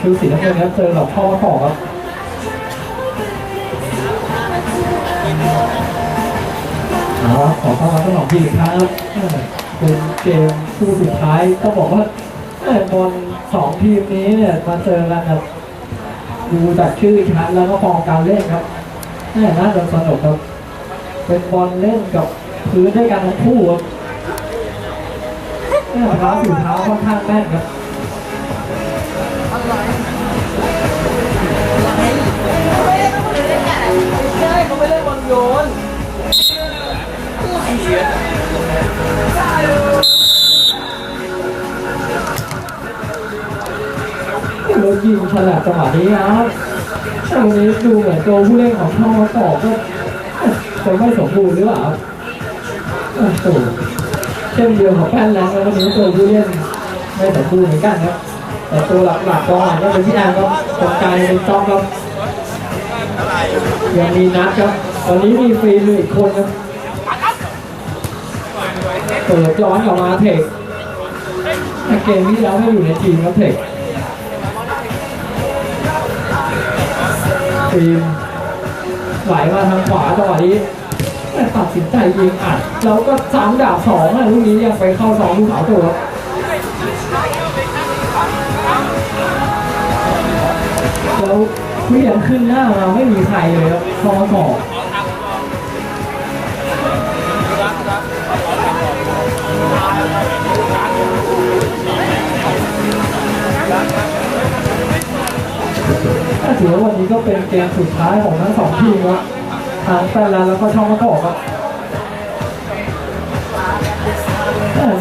ชุดสีน้ำเงินครับเจอกับพ่อต่อครับเอาละขอต้อนรับทั้งสองทีมอีกครั้งครับเป็นเกมคู่สุดท้ายต้องบอกว่าบอลสองทีมนี้เนี่ยมาเจอกันครับดูจากชื่อชั้นแล้วก็ฟอร์มการเล่นครับแม่น่าจะสนุกครับ เป็นบอลเล่นกับพื้นด้วยกันทั้งคู่ครับเท้าสู่เท้าค่อนข้างแม่นครับ เขาไม่เล่นบอลโยนเรายิงฉลาดจังหวะนี้ครับแต่วันนี้ดูเหมือนตัวผู้เล่นของช่องมาตอบก็จะไม่สมบูรณ์หรือเปล่าโอ้โหเช่นเดียวกับแป้นแล้ววันนี้ตัวผู้เล่นไม่สมบูรณ์เหมือนกันครับแต่ตัวหลักๆกองหลังก็เป็นพี่แอนครับตรงกลางเป็นจอมครับ ยังมีนัดครับ ตอนนี้มีฟรีมืออีกคนครับเปิดย้อนกลับมาเทคเกมที่แล้วไม่อยู่ในทีมครับเทคฟิล์มไหลมาทางขวาจังหวะนี้แต่ตัดสินใจยิงอัดแล้วก็สามดาบสองอะลูกนี้ยังไปเข้าสองลูกสาวตัวครับ แล้วเพียงขึ้นหน้ามาไม่มีใครเลยครับพอสองถ้าถือว่าวันนี้ก็เป็นเกมสุดท้ายของทั้งสองทีมครับทางแฟนแล้วแล้วก็ช่องมะกอกครับ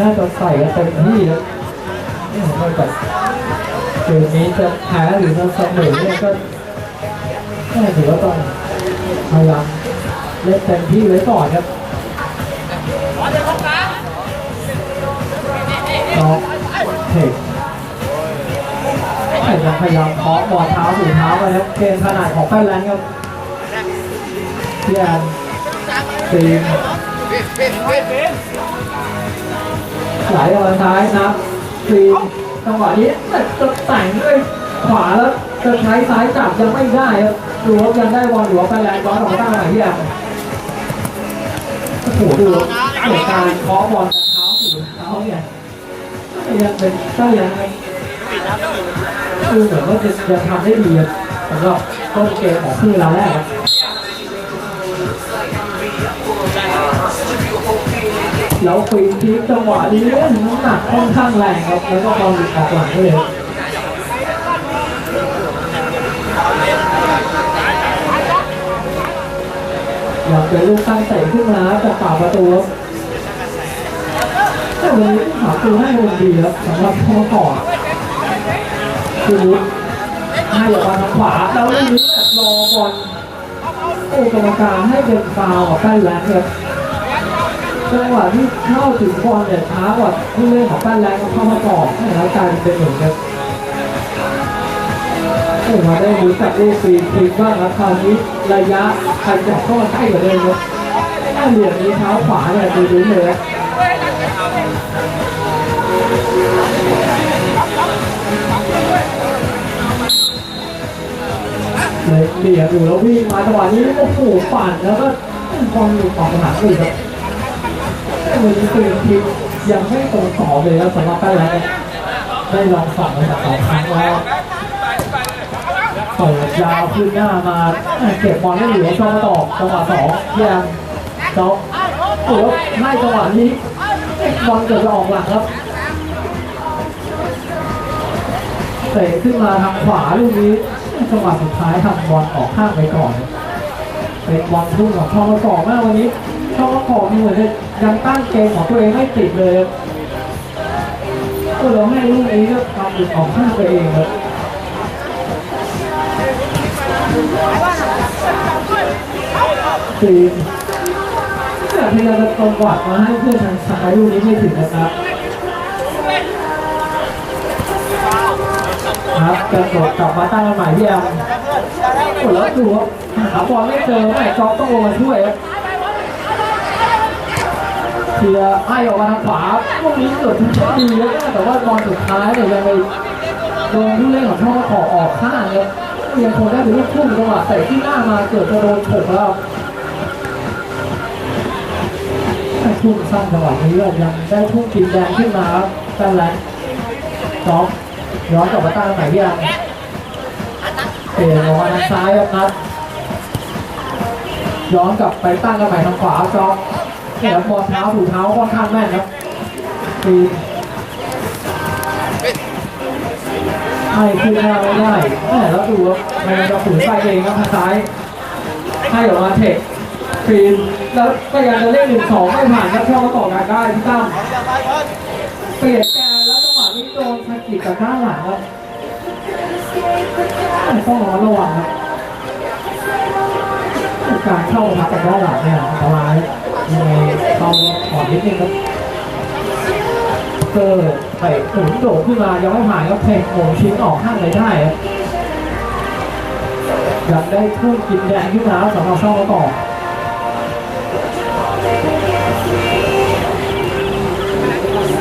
น่าจะใส่กันเต็มที่ครับไม่แบบเกมนี้จะแพ้หรือจะเสมอเนี่ยก็ ถือว่าต้องพยายามเล่นเต็มที่ไว้ก่อนครับน้องเทคพยายามพยายามเคาะบอลเท้าสู่เท้าไปครับเกมขนาดของแฟนแลนด์ครับพี่แอนซีมไหลออกมาซ้ายนะซีมจังหวะนี้แต่จะแต่งด้วยขวาแล้วจะใช้ซ้ายจับยังไม่ได้ครับ ดูว่ายังได้บอลหรือว่าแฟนแลนด์บอลออกมาตั้งไหนพี่แอนโอ้โหดูเหตุการเคาะบอลจากเท้าสู่เท้าเนี่ยยังเป็นก็ยังคือเหมือนว่าจะจะทำได้ดีสำหรับต้นเกมของครึ่งเวลาแรกแล้วฟรีคิกจังหวะนี้เล่นน้ำหนักค่อนข้างแรงครับแล้วก็บอลหลุดออกหลังไปเลย อยากเป็นลูกตั้งเตะขึ้นมาจากป่าประตูครับแต่วันนี้หาตัวให้วงดีครับสำหรับพ่อก่อคือวุฒิให้ออกมาทางขวาแล้วลูกนี้รอบอลโอ้กรรมการให้เป็นฟาวล์กับแป้นแลนด์ครับจังหวะที่เข้าถึงบอลเนี่ยช้ากว่าผู้เล่นของแป้นแลนด์เข้ามาก่อนแล้วกลายเป็นหนึ่งครับ โอ้มาได้รู้จักลูกฟรีคิกบ้างครับคราวนี้ระยะขยับเข้ามาใกล้กว่าเดิมครับถ้าเหลี่ยมนี้เท้าขวาเนี่ยดูดูเลยครับเลยเบียดอยู่แล้ววิ่งมาจังหวะนี้โอ้โหปั่นแล้วก็บอลหลุดออกสนามเลยครับแต่วันนี้คือทีมยังไม่ตรงต่อเลยครับสำหรับแป้นแล้วได้ลองสั่งมาจากสองครั้งแล้ว เปิดยาวขึ้นหน้ามาเก็บบอลไม่เหลือช่องมาต่อจังหวะสองแยมจ็อกโอ้โหให้จังหวะนี้บอลเกิดจะออกหลังครับเตะขึ้นมาทางขวาลูกนี้จังหวะสุดท้ายทำบอลออกข้างไปก่อนเป็นบอลพุ่งของช่องประกอบมากวันนี้ช่องประกอบมีเหมือนจะยังตั้งเกมของตัวเองไม่ติดเลยก็เราให้ลูกนี้ก็ทำหลุดออกข้างไปเองครับ ทีมแต่พยายามจะตรงกวาดมาให้เพื่อนทางซ้ายลูกนี้ไม่ถึงนะครับครับกระโดดกลับมาตั้งใหม่พี่แอมโอ้แล้วดูว่าหาบอลไม่เจอแม่จ๊อบต้องลงมาช่วยครับเทียร์ให้ออกมาทางขวาพวกนี้เกิดทุกดีแล้วแต่ว่าบอลสุดท้ายเนี่ยยังไปโดนผู้เล่นของช่องขอออกข้างเลย ยังคงได้เป็นลูกทุ่งจังหวะแต่ที่หน้ามาเกิดจะโดนฉกแล้วทุ่งสั้นจังหวะนี้ก็ยังได้ทุ่งกินแดงขึ้นมาครับแต่แหละจ็อกย้อนกลับมาตั้งใหม่ยังเปลี่ยนออกมาทางซ้ายครับนัดย้อนกลับไปตั้งกันใหม่ทางขวาจ็อกเนี่ยบอลเท้าถูเท้าค่อนข้างแม่นครับปี ให้ขึ้นหน้าไม่ได้แล้วดูว่ามันจะฝืนไปเองครับทางซ้าย ให้ออกมาเทคฟีนแล้วก็ยังจะเล่นหนึ่งสองไม่ผ่านครับช่องก็ต่อกันได้พี่ตั้มเปลี่ยนแกนแล้วจังหวะนี้โดนสะกิดกับข้างหลังครับต้องระมัดระวังครับการเข้าพักกับด้านหลังเนี่ยอันตรายยังไงเข้าขอนิดนึงครับ เกอร์ไปถึงโดดขึ้นมายังไม่ผ่านก็เพลงโงชิ้นออกข้างเลยได้ครับอยากได้ทุ่งกินแดงขึ้นมาสำหรับช่องต่อ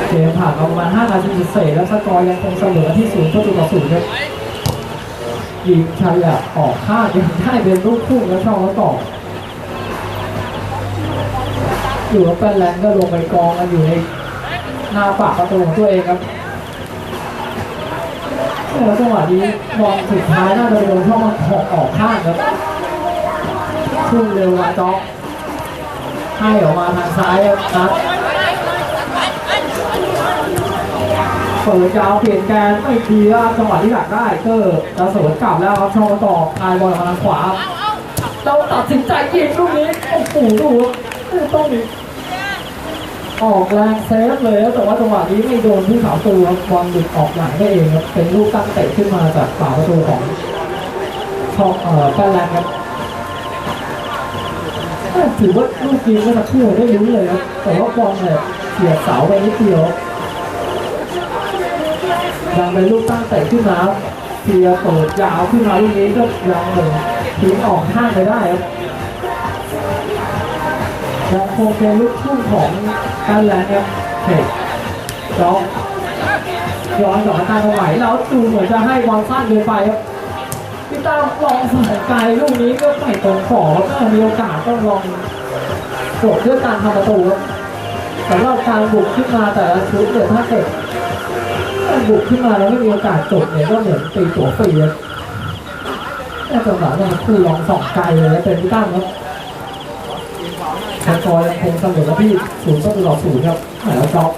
เกมผ่านมาประมาณ5นาทีเศษแล้วสกอร์ยังคงเสมอที่ศูนย์ประตูต่อศูนย์ครับยิงชายอยากออกข้างยังได้เป็นลูกทุ่งแล้วช่องแล้วต่ออยู่ว่าเป็นแรงก็ลงไปกองกันอยู่ใน หน้าปากประตูของตัวเองครับแล้วจังหวะนี้บอลสุดท้ายน่าจะโดนช่องมันหอกออกข้างครับพุ่งเร็วมาจ็อกให้ออกมาทางซ้ายครับเปิดยาวเปลี่ยนแกนไม่ดีครับจังหวะที่หลักได้เกอร์จะสวนกลับแล้วครับช่องต่อทายบอลมาทางขวาเราตัดสินใจยิงลูกนี้โอ้โหดูต้องมี ออกแรงเซฟเลยครับแต่ว่าจังหวะนี้ไม่โดนที่ขาประตูครับบอลหลุดออกหลังได้เองครับเป็นลูกตั้งเตะขึ้นมาจากฝาประตูของชองเอ่อแฟนแลนครับเอ้ยถือว่าลูกยิงเมื่อสักครู่ได้ลุ้นเลยครับแต่ว่าบอลเนี่ยเสียเสาไปนิดเดียวยังเป็นลูกตั้งเตะขึ้นมาเทียเปิดยาวขึ้นมาลูกนี้ก็ยังเหมือทิ้งออกข้างไปได้ครับยังคงเป็นลูกทุ่งของ การแลนด์ครับเฮ้ยย้อย้อนกลับมาเอาไหวแล้วดูเหมือนจะให้บอลสั้นเกินไปครับพี่ตั้มลองสายไกลลูกนี้ก็ไม่ตรงขอแล้วก็มีโอกาสต้องลองกดเรื่องการทำประตูครับแต่ว่าการบุกขึ้นมาแต่ละชุดเนี่ยถ้าเกิดบุกขึ้นมาแล้วไม่มีโอกาสจบเนี่ยก็เหมือนตีตัวฟรีครับแต่จังหวะนั้คู่ลองสองไกลเลยเป็นพี่ตั้มครับ สกอร์ยังคงเสมอที่ศูนย์ประตูต่อศูนย์ครับแล้วจ็อก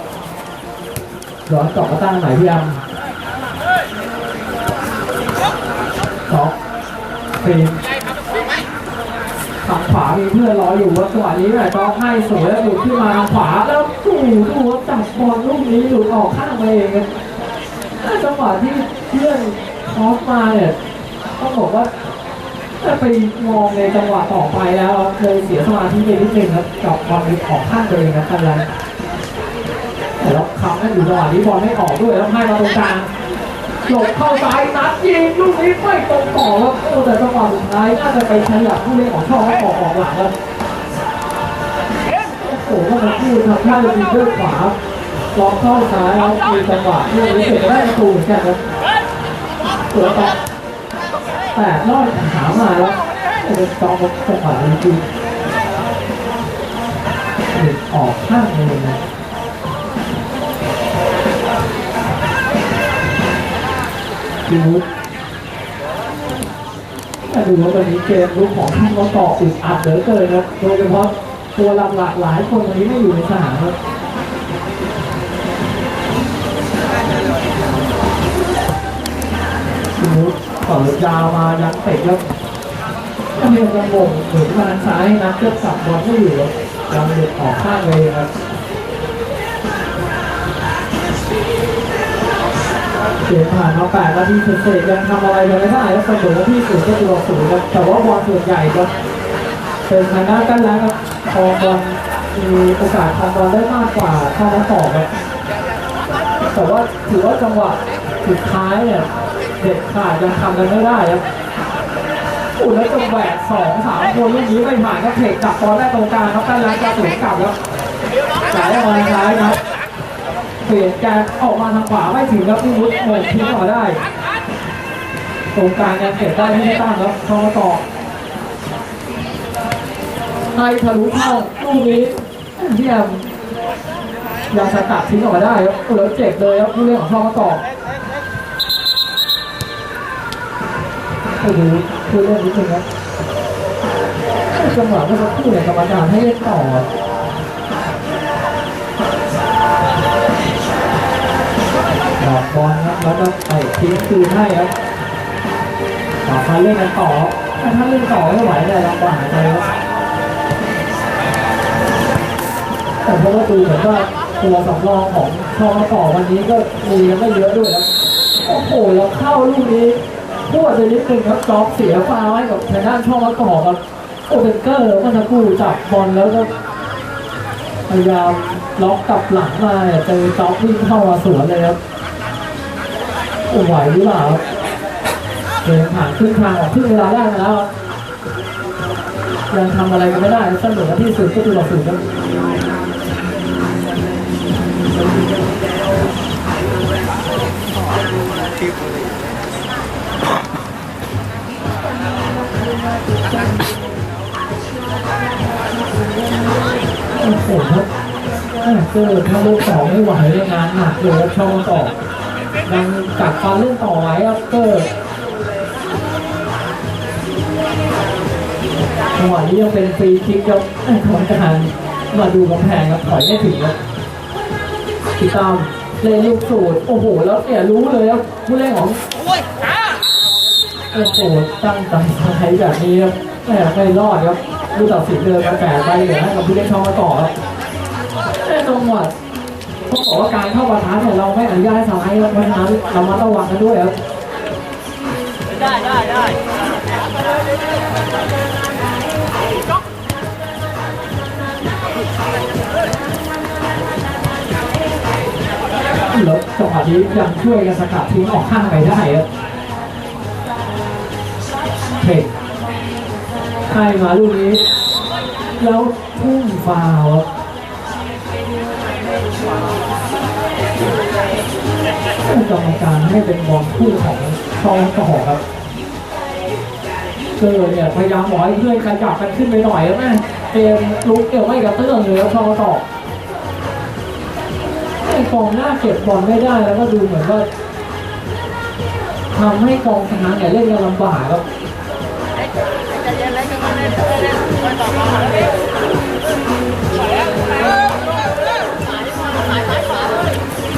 ย้อนกลับมาตั้งไหนพี่ยมจ็อกฟีนทางขวามีเพื่อนรออยู่ว่าจังหวะนี้แหละจ็อกให้สวยแล้วหลุดขึ้นมาทางขวาแล้วดูดูว่าจับบอลลูกนี้หลุดออกข้างไปเองจังหวะที่เพื่อนคอสมาเนี่ยต้องบอกว่า ถ้าไปมองในจังหวะต่อไปแล้วเลยเสียสมาธิไปนิดนึงครับกับบอลออกข้างตัวเองครับกันเลยแต่แล้วคำนั้นอยู่จังหวะนี้บอลไม่ออกด้วยแล้วให้มาตรงกลางหลบเข้าซ้ายนัดยิงลูกนี้ไม่ตรงต่อครับโอ้แต่จังหวะสุดท้ายน่าจะไปขยับผู้เล่นของช่องให้ออกออกหลังครับโอ้โหมาพูดทำท่าจะมีด้วยขวาลองเข้าซ้ายแล้วมีจังหวะที่รู้สึกได้ประตูเหมือนกันครับตัวต่อ แต่รอดหามาแล้วเป็นจอมจังหวะจริงหลุดออกข้างเลยนะดูวุฒแต่ดูว่าตอนนี้เกมลุกของทีมเราต่ออึดอัดเหลือเกินครับ โดยเฉพาะตัวหลักหลายคนวันนี้ไม่อยู่ในสนามครับ วุฒต่อยาวมายังเตะแล้วก็มีกระงงหมุนมาทางซ้ายนะเกือบสับบอลไม่อยู่ครับยังหลุดออกข้างเลยครับเสียผ่านมา8นาทีเศษๆยังทำอะไรยังไม่ได้แล้วเสมอที่ศูนย์ก็ตัวศูนย์ครับแต่ว่าบอลส่วนใหญ่ก็เป็นทางด้านกันแล้วครับพอบอลมีโอกาสทำบอลได้มากกว่าเข้ามาต่อครับแต่ว่าถือว่าจังหวะสุดท้ายเนี่ย เด็ดขาดยังทำกันไม่ได้ครับอุ่นแล้วจะแหวกสองสามคนลูกนี้ไม่ผ่านก็เทคจับบอลได้ตรงกลางครับกันแล้วจะสวนกลับแล้วจ่ายออกมาซ้ายครับเปลี่ยนการออกมาทางขวาไม่ถึงครับพี่วุฒิโมงทิ้งออกมาได้ ตรงกลางยังเก็บได้ไม่ได้ตั้งแล้วเข้ามาต่อให้ทะลุเข้าลูกนี้เยี่ยมยังสกัดทิ้งออกมาได้ครับเหลือเจ็บเลยครับผู้เล่นของเข้ามา ต่อโอ้โหผู้เล่นนิดนึงครับจังหวะเมื่อสักครู่เนี่ยกรรมการให้เล่นต่อบดอกบอลครับแล้วก็ไอ้ทิ้งคืนให้ครับต่อมาเล่นกันต่อถ้าเล่นต่อไม่ไหวเนี่ยลำบากใจครับแต่เพราะว่าดูเหมือนว่าตัวสำรองของชอต่อวันนี้ก็มีไม่เยอะด้วยนะโอ้โหแล้วเข้าลูกนี้ พูดไปนิดนึงครับจอบเสียฟาวให้กับทางด้านช่องมาต่อครับโอเบเกอร์เมื่อสักครู่จับบอลแล้วก็พยายามล็อกกลับหลังมาเนี่ยเจอจ็อบวิ่งเข้ามาสวนเลยครับโอ้ไหวหรือเปล่าเดินผ่านครึ่งทางออกครึ่งเวลาแรกมาแล้วยังทำอะไรกันไม่ได้เสมอที่สุดก็คือต่อศูนย์ครับ โอ้โหครับอะเจอถ้าลูกสองไม่ไหวเลยงานหนักเลยครับช่องต่อยังกัดฟันเล่นต่อไหวครับเกอร์จังหวะนี้ยังเป็นฟรีคิกครับของการมาดูกำแพงครับถอยไม่ถึงครับพี่ตามเล่นลูกสูตรโอ้โห แล้วเนี่ยรู้เลยครับผู้เล่นของ โอ้ยอะโอ้โหตั้งใจใช้แบบนี้ครับแหมไม่รอดครับผู้ตัดสินเดินกระแสไปเหลือให้กับผู้เล่นช่องมาต่อครับแต่จังหวะต้องบอกว่าการเข้าปะทะเนี่ยเราไม่อนุญาตให้สไลด์ครับเพราะฉะนั้นเรามาต้องระวังกันด้วยครับได้ได้ได้แล้วจังหวะนี้ยังช่วยกันสกัดทิ้งออกข้างไปได้ครับ เทคให้มาลูกนี้ แล้วพุ่งฟาวครับกรรมการให้เป็นบอลคู่ของชองต่อครับเกอร์เนี่ยพยายามบอกให้เพื่อนขยับกันขึ้นไปหน่อยแล้วแม่เกมลุกเกี่ยวไม่กับเตื้องเลยครับชอต่อไอ้กองหน้าเก็บบอลไม่ได้แล้วก็ดูเหมือนว่าทำให้กองชนะเนี่ยเล่นกันลำบากครับ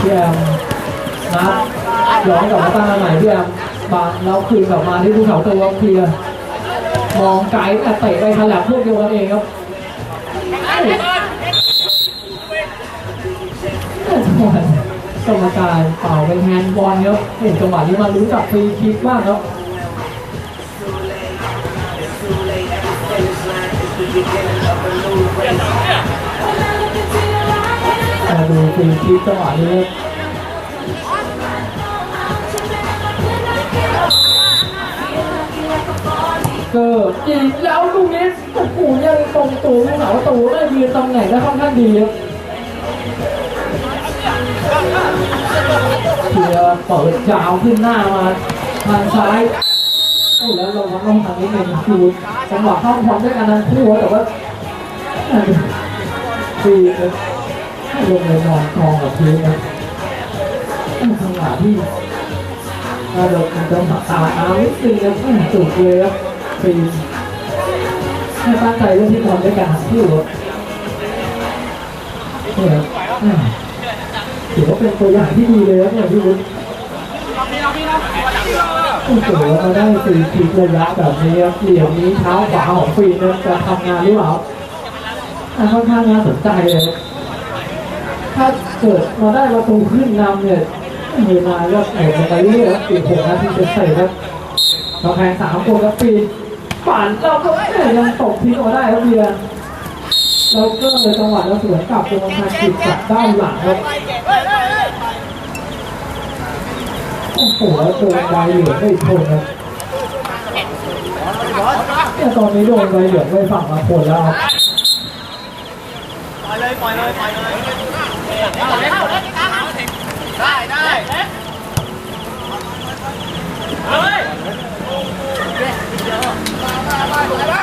พี่แอมนะย้อนกลับมาใหม่พี่แอมบางแล้วคืนกลับมาที่ภูเขาตัวเคลียร์มองไกลแต่เตะไปฉลับพวกเดียวกันเองครับจังหวะกรรมการเป่าเป็นแฮนด์บอลครับเห็นจังหวะนี้มารู้จักฟรีคิกบ้างครับ มาดูฟรีคิกจังหวะนี้ครับเกิดอีกแล้วลูกนี้โอ้โหยังตรงตัวลูกสาวประตูได้ยืนตำแหน่งได้ค่อนข้างดีครับเพียร์เปิดยาวขึ้นหน้ามาทางซ้าย โอ้แล้วเราต้องทางนี้หนึ่งคือจังหวะเข้าพร้อมด้วยกันทั้งคู่แต่ว่าดีเลยให้ลงเลยนอนกองกับพื้นนะจังหวะที่เราจะมาตาเอานิดนึงนะไม่สุดเลยครับปีให้ตั้งใจเรื่องที่ทำด้วยกันทั้งคู่เนี่ยครับถือว่าเป็นตัวอย่างที่ดีเลยครับเนี่ยพี่วุฒิ โอ้โหแล้วมาได้สี่ทีระยะแบบนี้ครับเหลี่ยมนี้เท้าขวาของฟีนนจะทำงานหรือเปล่าอ่ค่อนข้างน่าสนใจเลยถ้าเกิดมาได้ประตูขึ้นนำเนี่ยมีมาก็แอบไปเรื่อยๆครับปีหกนาทีจะใส่ครับเราแข่งสามคนครับปีปั่นเราก็เอ้ยยังตกทิ้งออกมาได้ครับเบียร์เราก็เลยจังหวะเราสวนกลับตรงทางจิตจากด้านหลังครับ ตัวโดนใบเหลืองไม่พ้นครัเนี่ยตอนนี้โดนใบเหลืองไม่ฝั่งมาคนแล้วปล่อยเลยปล่อยเลยปล่อยเลยได้ได้เฮ้ยมามามามา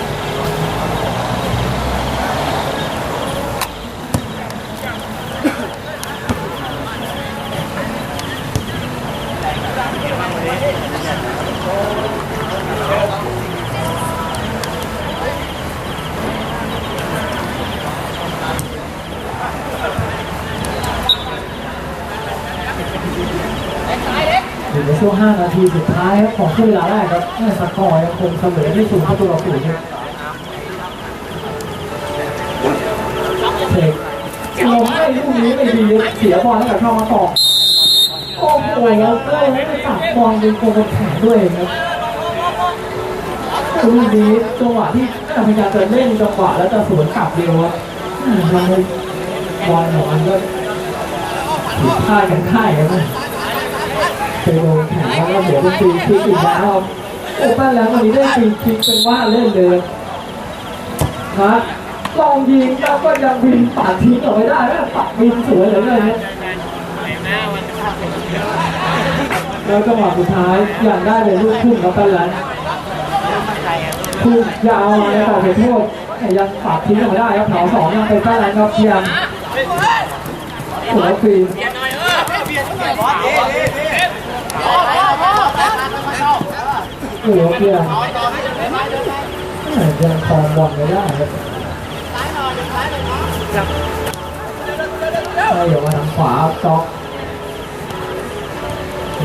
5 นาทีสุดท้ายครับของช่วงเวลาแรกครับแม่สกอร์ยังคงเสมอที่ศูนย์ประตูต่อศูนย์ครับเทคลงไม่ลูกนี้ไม่ดีเสียบอลแล้วกับเข้ามาต่อโอ้โหแล้วก็ไม่ได้จับบอลเป็นโกงแขนด้วยครับลูกนี้จังหวะที่พยายาจะเล่นจังหวะแล้วจะสวนกลับเดียวครับอืมทำให้บอลของมันก็ผิดพลาดกันได้ครับ ไปโดนแข่งแล้วเดี๋ยวเป็นฟรีคิกอีกแล้วโอ้ป้าแล้ววันนี้ได้ฟรีคิกเป็นว่าเล่นเลยนะลองยิงแล้วก็ยังวินปัดทิ้งออกไปได้แล้วปัดวินสวยเลยเลยนะแล้วจังหวะสุดท้ายยังได้เลยลูกขึ้นแล้วป้าแล้วคือยาวมาในต่อเขตโทษยังปัดทิ้งออกไปได้ครับแถวสองยังเป็นป้แล้วครับเพียงหัวฟรี บอสดีดีดีบอสบอสบอสหัวเพียงต่อต่อไม่ได้ไม่ได้ยังคองบอลไม่ได้ครับใช่เดี๋ยวมาทางขวาจ็อก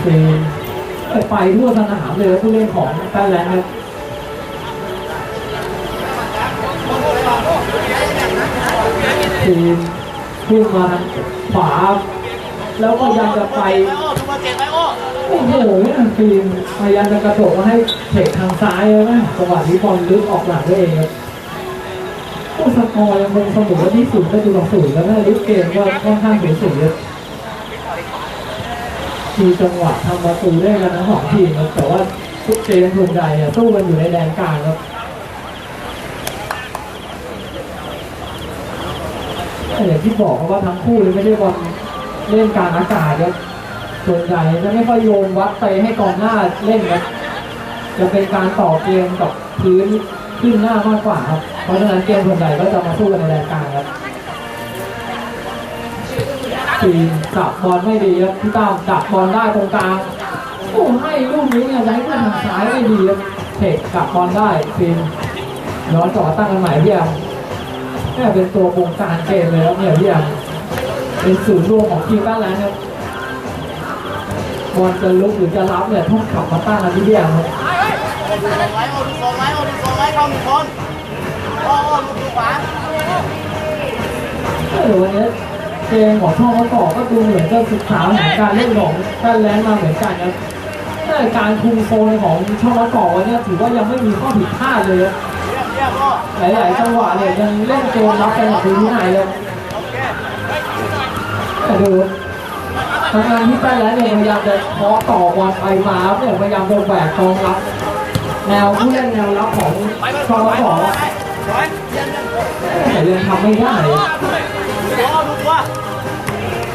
ฟีนไปทั่วสนามเลยผู้เล่นของแป้นแลนด์ครับฟีนขึ้นมาทางขวา แล้วก็ยังจะไป โอ้ดูมาเจ็บไหมโอ้โอ้โหฟีนพยายามจะกระโดดมาให้เทคทางซ้ายเลยนะจังหวะนี้บอลลึกออกหลังด้วยเองครับโอ้สกอร์ยังคงเสมอที่ศูนย์ประตูต่อศูนย์แล้วนะลิฟเกมก็ค่อนข้างสูสีเลยมีจังหวะทำประตูได้กันทั้งสองทีมครับแต่ว่าทุกเกมส่วนใหญ่เนี่ยสู้กันอยู่ในแดนกลางครับแต่อย่างที่บอกครับว่าทั้งคู่เลยไม่ได้บอลเล่นกลางอากาศครับ ส่วนใหญ่จะไม่ค่อยโยนวัดไปให้กองหน้าเล่นครับจะเป็นการต่อเกมกับพื้นขึ้นหน้ามากกว่าครับ เพราะฉะนั้นเกมส่วนใหญ่ก็จะมาสู้กันในแดนกลางครับทีมจับบอลไม่ดีครับพี่ตั้มดับบอลได้ตรงกลางโอ้ให้ลูกนี้เนี่ยย้ายขึ้นทางซ้ายไม่ดีครับเทคกลับบอลได้ทีมย้อนกลับมาตั้งกันใหม่พี่แอมแม่เป็นตัวบงการเกมเลยครับเนี่ยพี่แอมเป็นศูนย์รวมของทีมบ้านแล้วครับ บอลจะลุกหรือจะรับเนี่ยต้องกลับมาตั้งกันที่พี่แอมครับส่งไว้โอ้ดูส่งไว้โอ้ดูส่งไว้เข้าหนึ่งคนโอ้โอ้ดูดูขวาเออวันนี้เกมของช่องเขาต่อก็ดูเหมือนจะศึกษาของการเล่นของแฟนแลนด์มาเหมือนกันครับแต่การคุมโซนของช่องเขาต่อวันนี้ถือว่ายังไม่มีข้อผิดพลาดเลยครับหลายๆจังหวะเนี่ยยังเล่นเกมรับกันแบบดูที่ไหนเลยแต่ดู ทางงานที่แฟนแลนด์เนี่ยพยายามจะเคาะต่อบอลไปมาเนี่ยพยายามจะแหวกกองรับแนวผู้เล่นแนวรับของช่องเขาต่อไว้ไว้แต่ยังทำไม่ได้โอ้ดูตัว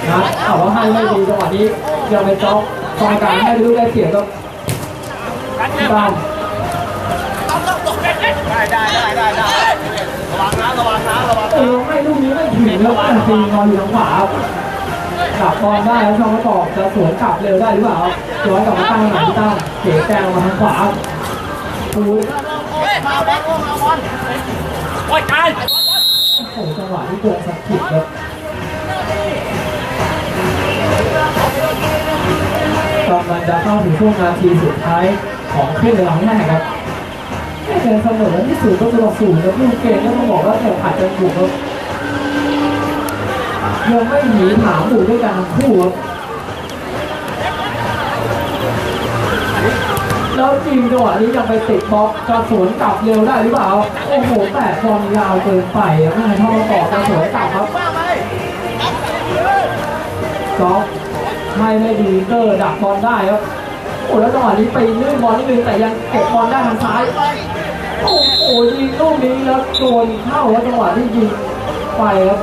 นะแต่ว่าให้ไม่ดีจังหวะนี้ยังไปจ็อกกองกลางให้ลูกได้เสียก็ตามได้ได้ได้ได้ได้ระวังนะระวังนะระวังเออให้ลูกนี้ไม่ถึงแล้วต่ตีนอนอยู่ทางขวา ครับกลับบอลได้แล้วช่องก็ตอบจะสวนกลับเร็วได้หรือเปล่าย้อนกลับมาตั้งหลังที่ตั้งเก๋แกงมาทางขวาปูดมาบอลโอ้มาบอลโอ้ยตายโอ้โหจังหวะที่โดนสักขิดครับกำลังจะเข้าถึงช่วงนาทีสุดท้ายของครึ่งหลังแรกครับแค่เดินเสมอที่ศูนย์ก็ตัวศูนย์แล้วลูกเกมก็ต้องบอกว่าแต่อาจจะถูกครับ ยังไม่หนีถามอยู่ด้วยกันทั้งคู่ครับแล้วจริงจังหวะนี้ยังไปติดบล็อกจะสวนกลับเร็วได้หรือเปล่า โอ้โหแต่บอลยาวเกินไปครับไม่ให้ท่อต่อจะสวนกลับครับมาไมกอล์ฟให้ไม่ดีเกอร์ดักบอลได้ครับโอ้แล้วจังหวะนี้ไปลื่นบอลนิดนึงแต่ยังเก็บบอลได้ทางซ้ายโอ้โหยิงลูกนี้แล้วโดนเข้าแล้วจังหวะที่ยิงไปครับ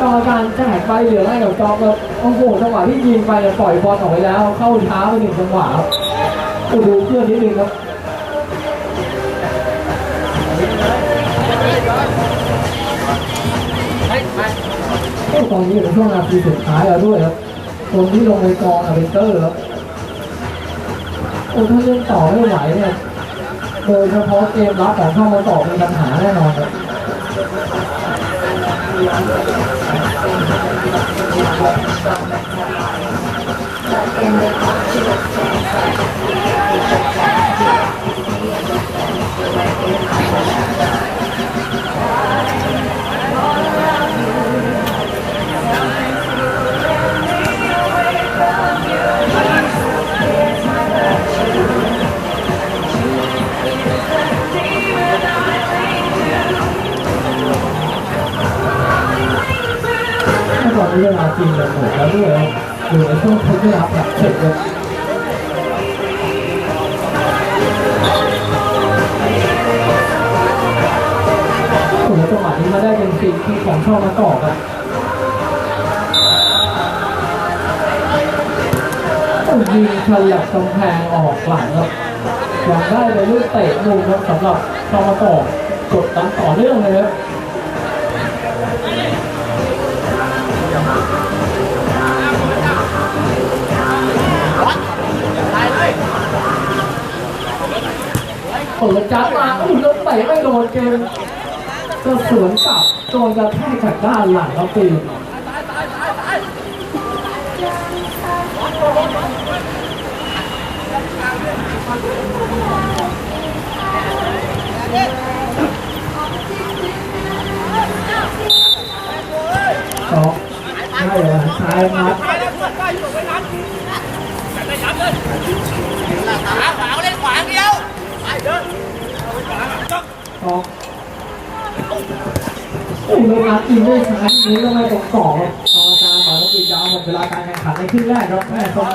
กรรมการแจกใบเหลืองให้กับจอมครับโอ้โหจังหวะที่ยิงไปเนี่ยปล่อยบอลออกไปแล้ว เข้าช้าไปหนึ่งจังหวะครับโอ้ดูเพื่อนนิดนึงครับโอ้ตอนนี้อยู่ในช่วงนาทีสุดท้ายแล้วด้วยครับคนที่ลงในกองอเป็นเตอร์ครับโอ้ถ้าเล่นต่อไม่ไหวเนี่ยโดยเฉพาะเกมรับของช่องมาต่อมีปัญหาแน่นอนครับ ถ้า เวลาจริงเลยหมดแล้วด้วยอยู่ในช่วงทดเวลาแบบเสร็จเลยโอ้โหจังหวะนี้มาได้เป็นสิ่งที่ของช่อมาต่อครับโอ้ยิงฉลับกำแพงออกหลังครับยังได้ไปลูกเตะมุมครับสำหรับช่อมาต่อกดดันต่อเนื่องเลยครับ เปิดจัดมาอุ้ยล้วเตะไม่โดนเกมก็สวนกลับโดนกระแทกจากด้านหลังครับปีสองให้เลยชายมัดไปแล้วเพื่อนไปอยู่ไปนั้นจัดได้ยับเลยขวาเดียว ออโอ้โหมาอินด้วยซ้ายนี้ก็ไม่ตรงต่อครับกรรมการหมายเลขยาวหมดเวลาการแข่งขันในครึ่งแรกครับแม่ต้อง